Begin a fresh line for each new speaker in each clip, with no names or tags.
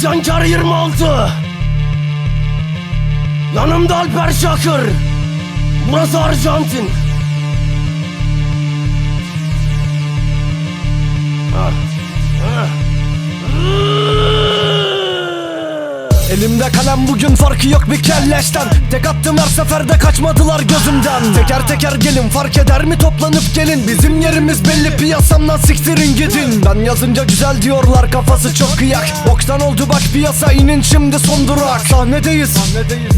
İsyankar 26 Yanımda Alper Şakır. Burası Arjantin. Ah,
Elimde kalem bugün farkı yok bir kelleşten. Tek attım her seferde kaçmadılar gözümden. Teker teker gelin fark eder mi toplanıp gelin? Bizim yerimiz belli piyasamdan siktirin gidin. Ben yazınca güzel diyorlar kafası çok kıyak Boktan oldu bak piyasa inin şimdi son durak. Sahnedeyiz,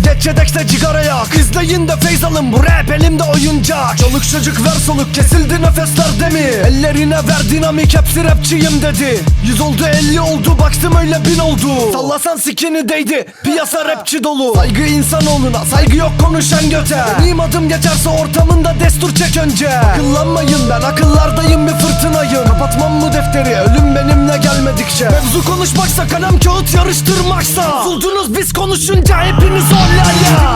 Geç yedekte cigara yak. İzleyin de feyz alın bu rap elimde oyuncak. Çoluk çocuk ver soluk kesildi nefesler de mi Ellerine ver dinamik hepsi rapçiyim dedi. Yüz oldu elli oldu baktım öyle bin oldu. Sallasan sikini değdi piyasa rapçi dolu. Saygı insanoğluna saygı yok konuşan göte. Benim adım geçerse ortamında destur çek önce. Akıllanmayın ben akıllardayım bir fırtınayım. Kapatmam bu defteri ölüm benimle gelmedikçe. Mevzu konuşmaksa kalem kağıt yarıştırmaksa. Bozuldunuz biz konuşunca hepiniz hollaya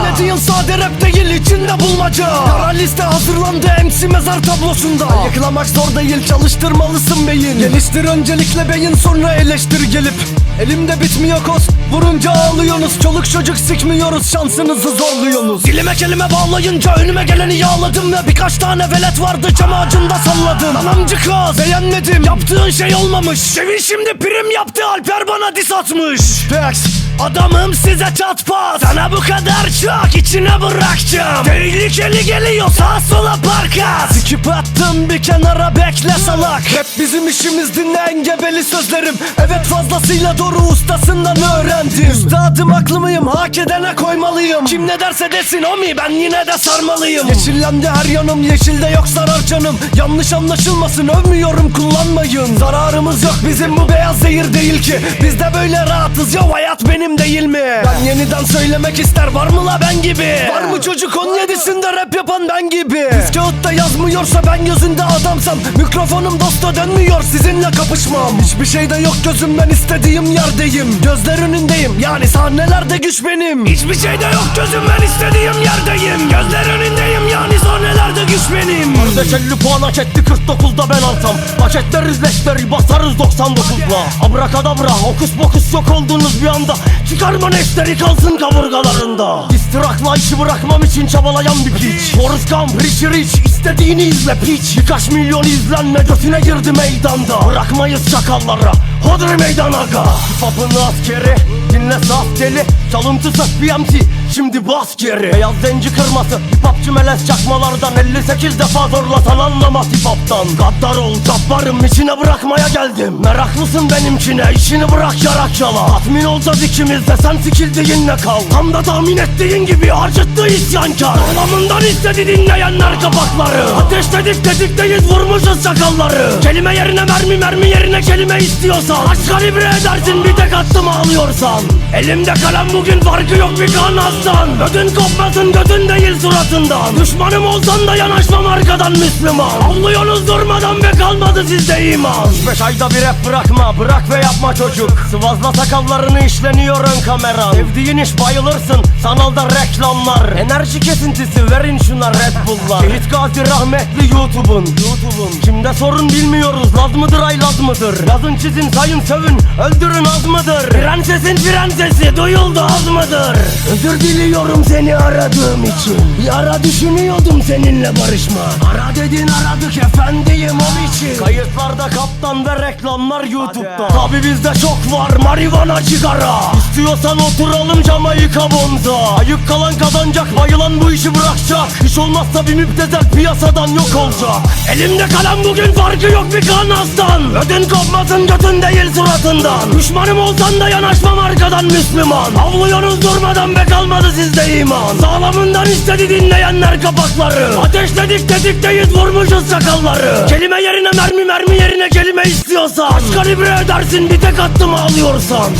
Dinlediğin sade rap değil içinde bulmaca. Kara liste hazırlandı MC mezar tablosunda. Yıkılamak zor değil çalıştırmalısın beyin. Geliştir öncelikle beyin sonra eleştir gelip. Elimde bitmiyor koz Vurunca ağlıyorsunuz? Çoluk çocuk sikmiyoruz Şansınızı zorluyorsunuz.
Dilime kelime bağlayınca önüme geleni yağladım Ve birkaç tane velet vardı cam ağacında salladım. Anamcı kız beğenmedim. Yaptığın şey olmamış. Şevin şimdi prim yaptı Alper bana dis atmış.
Facts
Adamım size çat pat Sana bu kadar çok içine bırakacağım. Tehlikeli geliyor sağa sola parka.
Sikip attım bir kenara bekle salak. Hep bizim işimiz dinle engebeli sözlerim. Evet fazlasıyla doğru ustasından öğrendim. Üstadım aklımıyım hak edene koymalıyım.
Kim ne derse desin omi ben yine de sarmalıyım.
Yeşillendi her yanım yeşilde yok zarar canım. Yanlış anlaşılmasın övmüyorum kullanmayın. Zararımız yok bizim bu beyaz zehir değil ki. Biz de böyle rahatız ya hayat benim değil mi? Ben yeniden söylemek ister var mı la ben gibi? Var mı çocuk 17'sinde rap yapan ben gibi? Biz kağıtta yazmıyorsa ben gözünde adamsam Mikrofonum dosta dönmüyor sizinle kapışmam. Hiçbir şeyde yok gözüm ben istediğim yerdeyim. Gözler önündeyim yani sahnelerde güç benim.
Hiçbir şeyde yok gözüm ben istediğim yerdeyim. Gözler önündeyim yani sahnelerde güç benim.
Kardeş 50 puan hak etti 49'da ben alsam. Paketleriz leşleri basarız 99'la Abrakadabra hokus pokus yok oldunuz bir anda
Çıkarma neşteri kalsın kaburgalarında.
İstirakla işi bırakmam için çabalayan bir piç. Forrest Gump, Richie Rich istediğini izle piç. Birkaç milyon izlenme götüne girdi meydanda. Bırakmayız çakallara Hodri meydan aga Hip-hop'un askeri dinle saf deli. Çalıntısı BMC şimdi bas geri. Beyaz zenci kırması Hip-hopçı melez çakmalardan 58 defa zorlasan anlamaz hip-hop'tan Gaddar ol cabbarım içine bırakmaya geldim. Meraklısın benimkine işini bırak yarak yala. Tatmin olacağız ikimiz de sen sikildiğinle kal? Tam da tahmin ettiğin gibi harcıttı isyankar. Ağlamından istedi dinleyenler kapakları. Ateşledik tetikteyiz vurmuşuz sakalları. Kelime yerine mermi mermi yerine kelime istiyorsan. Aç kalibre edersin bir tek attım ağlıyorsan Elimde kalem bugün farkı yok bir kan aslan Ödün kopmasın götün değil suratından. Düşmanım olsan da yanaşmam arkadan Müslüman. Avlıyorsunuz durmadan be kalmadı sizde iman. Beş ayda bir rap bırakma bırak ve yapma çocuk. Sıvazla sakallarını işleniyor ön kamera Sevdiğin iş bayılırsın sanalda reklamlar. Enerji kesintisi verin şuna Red Bull'lar. Şehit Gazi rahmetli YouTube'un. YouTube'un. Kimde sorun bilmiyoruz laz mıdır ay laz mıdır? Yazın çizin sayın sövün öldürün az mıdır?
Prensesin prensesi duyuldu az mıdır? Özür diliyorum seni aradığım için. Bir ara düşünüyordum seninle barışma. Ara dedin aradık efendiyim o biçim
Kayıtlarda kaptan ve reklamlar YouTube'da. Tabi bizde çok var marihuana sigara İstiyorsan oturalım Jamaika bonza Ayık kalan kazanacak bayılan bu işi bırakacak. Hiç olmazsa bir müptezel piyasadan yok olacak.
Elimde kalem bugün farkı yok bir kan aslan. Ödün kopmasın götün değil suratından. Düşmanım olsan da yanaşmam arkadan Müslüman. Avlıyorsunuz durmadan be kalmadı sizde iman. Sağlamından istedi dinleyenler kapakları. Ateşledik tetikteyiz vurmuşuz sakalları. Kelime yerine mermi mermi yerine kelime istiyorsan. Kaç kalibre edersin bir tek attım ağlıyorsan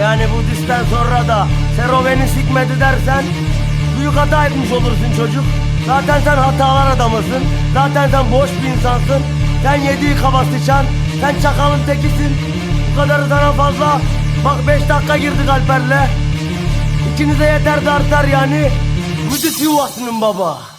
Yani bu disten sonra da Sero beni sikmedi dersen Büyük hata etmiş olursun çocuk. Zaten sen hatalar adamısın. Zaten sen boş bir insansın. Sen yediği kaba sıçan Sen çakalın tekisin. Bu kadarı sana fazla. Bak 5 dakika girdik Alper'le İkinize yeter de artar yani. Müdüt yuvasının baba